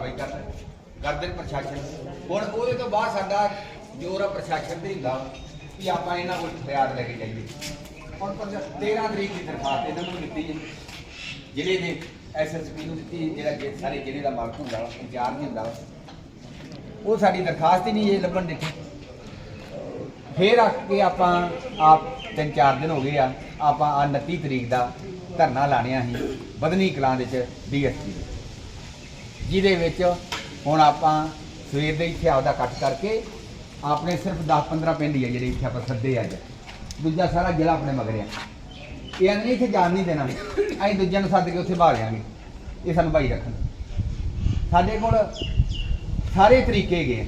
ਕਾਰਵਾਈ ਕਰਨ ਗਰਦਨ ਪ੍ਰਸ਼ਾਸਨ ਹੁਣ ਉਹਦੇ ਤੋਂ ਬਾਅਦ ਸਾਡਾ ਜੋਰ ਆ ਪ੍ਰਸ਼ਾਸਨ ਤੇ ਹੁੰਦਾ ਕਿ ਆਪਾਂ ਇਹਨਾਂ ਕੋਲ ਹਥਿਆਰ ਲੈ ਕੇ ਜਾਈਏ। ਹੁਣ 13 ਤਰੀਕ ਦੀ ਦਰਖਾਸਤ ਇਹਨਾਂ ਨੂੰ ਦਿੱਤੀ ਜੀ ਜ਼ਿਲ੍ਹੇ ਦੇ ਐਸਐਸਪੀ ਨੂੰ ਦਿੱਤੀ ਜਿਹੜਾ ਜੇ, ਸਾਰੇ ਜ਼ਿਲ੍ਹੇ ਦਾ ਮਾਲਕ ਹੁੰਦਾ, ਇੰਚਾਰਜ ਨਹੀਂ ਹੁੰਦਾ, ਉਹ ਸਾਡੀ ਦਰਖਾਸਤ ਹੀ ਨਹੀਂ ਇਹ ਲੱਭਣ ਦਿੱਤੀ। ਫੇਰ ਆ ਕੇ ਆਪਾਂ ਆਪ ਤਿੰਨ ਚਾਰ ਦਿਨ ਹੋ ਗਏ ਆ, ਆਪਾਂ ਆ 29 ਤਰੀਕ ਦਾ ਧਰਨਾ ਲਾਣਿਆ ਸੀ, ਬਦਨੀ ਕਲਾਂ ਦੇ ਚ ਡੀਐਸਪੀ ਜਿਹਦੇ ਵਿੱਚ ਹੁਣ ਆਪਾਂ ਸਵੇਰ ਦੇ ਇੱਥੇ ਆਪਦਾ ਕੱਟ ਕਰਕੇ ਆਪਣੇ ਸਿਰਫ 10-15 ਪਿੰਡ ਹੀ ਆ ਜਿਹੜੇ ਇੱਥੇ ਆਪਾਂ ਸੱਦੇ ਅੱਜ। ਦੂਜਾ ਸਾਰਾ ਜ਼ਿਲ੍ਹਾ ਆਪਣੇ ਮਗਰ ਆ। ਇਹ ਨਹੀਂ ਇੱਥੇ ਜਾਣ ਨਹੀਂ ਦੇਣਾ। ਅਸੀਂ ਦੂਜਿਆਂ ਨੂੰ ਸੱਦ ਕੇ ਉੱਥੇ ਬਾਹ ਲਿਆਂਗੇ। ਇਹ ਸਾਨੂੰ ਭਾਈ ਰੱਖਣ। ਸਾਡੇ ਕੋਲ ਸਾਰੇ ਤਰੀਕੇ ਹੈਗੇ ਆ।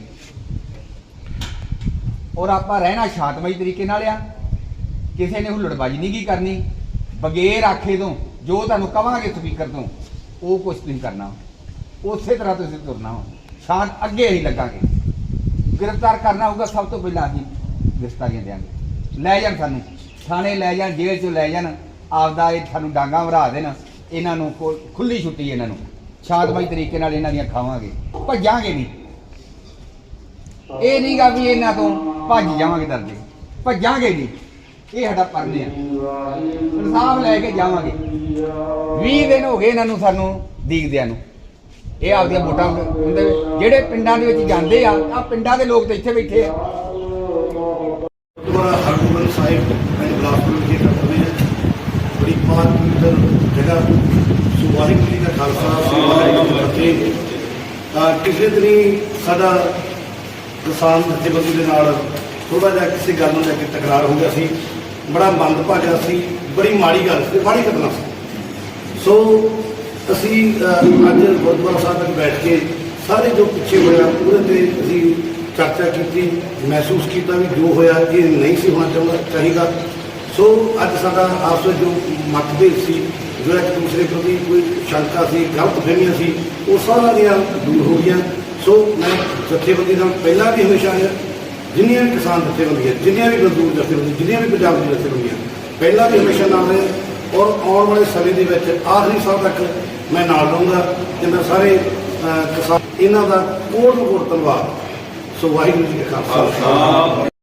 ਔਰ ਆਪਾਂ ਰਹਿਣਾ ਸ਼ਾਂਤਮਈ ਤਰੀਕੇ ਨਾਲ ਆ। ਕਿਸੇ ਨੇ ਹੁੱਲੜਬਾਜੀ ਨਹੀਂ ਕੀ ਕਰਨੀ। ਬਗੈਰ ਆਖੇ ਤੋਂ, ਜੋ ਤੁਹਾਨੂੰ ਕਵਾਂਗੇ ਸਪੀਕਰ ਤੋਂ, ਉਹ ਕੁਝ ਤੁਸੀਂ ਕਰਨਾ। ਉਸੇ ਤਰ੍ਹਾਂ ਤੁਸੀਂ ਤੁਰਨਾ ਵਾ। ਸ਼ਾਂਤ ਅੱਗੇ ਹੀ ਲੱਗਾਂਗੇ। ਗ੍ਰਿਫਤਾਰ ਕਰਨਾ ਹੋਊਗਾ, ਸਭ ਤੋਂ ਪਹਿਲਾਂ ਅਸੀਂ ਗ੍ਰਿਫਤਾਰੀਆਂ ਦੇਾਂਗੇ ਲੈ ਜਾਣ ਸਾਨੂੰ। ਥਾਣੇ ਲੈ ਜਾਣ, ਜੇਲ੍ਹ 'ਚ ਲੈ ਜਾਣ। ਆਪਦਾ ਇਹ ਸਾਨੂੰ ਡਾਂਗਾ ਵਰਾ ਦੇਣ। ਇਹਨਾਂ ਨੂੰ ਕੋ- ਖੁੱਲੀ ਛੁੱਟੀ ਇਹਨਾਂ ਨੂੰ। ਸ਼ਾਂਤਮਈ ਤਰੀਕੇ ਨਾਲ ਇਹਨਾਂ ਦੀਆਂ ਖਾਵਾਂਗੇ। ਭੱਜਾਂਗੇ ਨਹੀਂ। ਇਹ ਨਹੀਂ ਗਾ ਵੀ ਇਹਨਾਂ ਤੋਂ ਭੱਜ ਜਾਵਾਂਗੇ ਦਰਦੇ। ਭੱਜਾਂਗੇ ਨਹੀਂ। ਇਹ ਸਾਡਾ ਪਰਨੇ ਆ। ਇਨਸਾਫ ਲੈ ਕੇ ਜਾਵਾਂਗੇ। 20 ਦਿਨ ਹੋ ਗਏ ਇਹਨਾਂ ਨੂੰ ਸਾਨੂੰ ਦੀਕਦਿਆਂ ਨੂੰ। ਇਹ ਆਪਦੀਆਂ ਵੋਟਾਂ ਹੁੰਦੇ ਜਿਹੜੇ ਪਿੰਡਾਂ ਦੇ ਵਿੱਚ ਜਾਂਦੇ ਆ ਆ ਪਿੰਡਾਂ ਦੇ ਲੋਕ ਤਾਂ ਇੱਥੇ ਬੈਠੇ ਆ। ਗੁਰਦੁਆਰਾ ਹਰਗੋਬਿੰਦ ਸਾਹਿਬ ਪਿੰਡ ਬਲਾਸਪੁਰ ਵਿਖੇ ਕਰਦੇ ਹਾਂ ਬੜੀ ਪਾਕ ਪਵਿੱਤਰ ਜਗ੍ਹਾ ਸੋ ਜੀ ਦਾ ਖਾਲਸਾ ਸ੍ਰੀ ਜੀ ਫਤਿਹ। ਤਾਂ ਪਿਛਲੇ ਦਿਨੀ ਸਾਡਾ ਕਿਸਾਨ ਜਥੇਬੰਦੀ ਦੇ ਨਾਲ ਥੋੜਾ ਜਿਹਾ ਕਿਸੇ ਗੱਲ ਨੂੰ ਲੈ ਕੇ ਤਕਰਾਰ ਹੋ ਗਿਆ ਸੀ। ਬੜਾ ਮੰਦਭਾਗਾ ਸੀ, ਬੜੀ ਮਾੜੀ ਗੱਲ ਸੀ ਬੜੀ ਘਟਨਾ ਸੀ। ਸੋ ਅਸੀਂ ਅੱਜ ਗੁਰਦੁਆਰਾ ਸਾਹਿਬ ਵਿੱਚ ਬੈਠ ਕੇ ਸਾਰੇ ਜੋ ਪਿੱਛੇ ਹੋਇਆ, ਉਹਦੇ ਤੇ ਅਸੀਂ ਚਰਚਾ ਕੀਤੀ, ਮਹਿਸੂਸ ਕੀਤਾ ਵੀ ਜੋ ਹੋਇਆ ਇਹ ਨਹੀਂ ਸੀ ਹੋਣਾ ਚਾਹੁੰਦਾ, ਚਾਹੀਦਾ। ਸੋ ਅੱਜ ਸਾਡਾ ਆਪਸ ਵਿੱਚ ਜੋ ਮਤਭੇਦ ਸੀ, ਜੋ ਇੱਕ ਦੂਸਰੇ ਪ੍ਰਤੀ ਕੋਈ ਸ਼ੰਕਾ ਸੀ, ਗਲਤ ਫਹਿਮੀਆਂ ਸੀ, ਉਹ ਸਾਰੀਆਂ ਦੀਆਂ ਦੂਰ ਹੋ ਗਈਆਂ। ਸੋ ਮੈਂ ਜਥੇਬੰਦੀ ਨਾਲ ਪਹਿਲਾਂ ਵੀ ਹਮੇਸ਼ਾ ਰਿਹਾ ਜਿੰਨੀਆਂ ਵੀ ਕਿਸਾਨ ਜਥੇਬੰਦੀਆਂ, ਜਿੰਨੀਆਂ ਵੀ ਮਜ਼ਦੂਰ ਜਥੇਬੰਦੀਆਂ ਜਿੰਨੀਆਂ ਵੀ ਪੰਜਾਬ ਦੀ ਜਥੇਬੰਦੀਆਂ, ਪਹਿਲਾਂ ਵੀ ਹਮੇਸ਼ਾ ਨਾਲ ਰਹੇ। ਔਰ ਆਉਣ ਵਾਲੇ ਸਮੇਂ ਦੇ ਵਿੱਚ ਆਖਰੀ ਸਾਲ ਤੱਕ ਮੈਂ ਨਾਲ ਰਹੂੰਗਾ ਤੇ ਮੈਂ ਸਾਰੇ ਕਿਸਾਨ ਇਹਨਾਂ ਦਾ ਕੋਟ ਕੋਟ ਧੰਨਵਾਦ। ਸੋ ਵਾਹਿਗੁਰੂ ਜੀ ਕਾ ਖਾਲਸਾ।